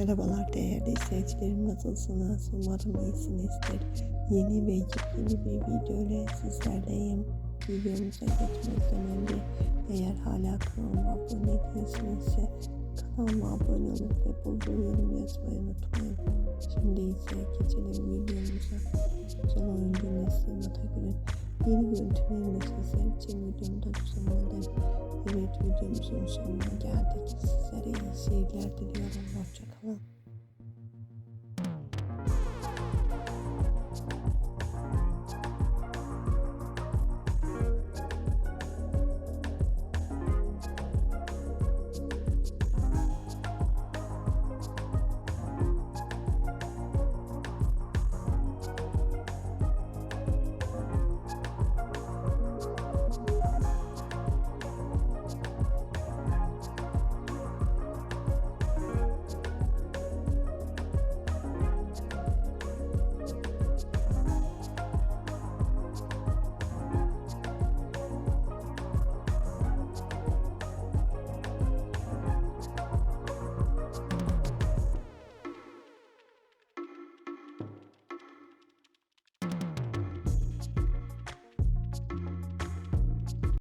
Merhabalar değerli izleyicilerim nasılsınız? Umarım iyisinizdir. Yeni ve yepyeni bir video ile sizlerleyim. Videomuza geçmeden önce eğer hala kanalıma abone değilsinizse kanalıma abone olup ve bol yorum yazmayı unutmayın. Şimdi ise geçelim videomuza. Güzel oyuncu Nesrin Atagül'ün yeni görüntülerini sizler için videomu da düzenledim. Evet videomuzun sonuna geldik. İyi seyirler diliyorum. Hoşçakalın.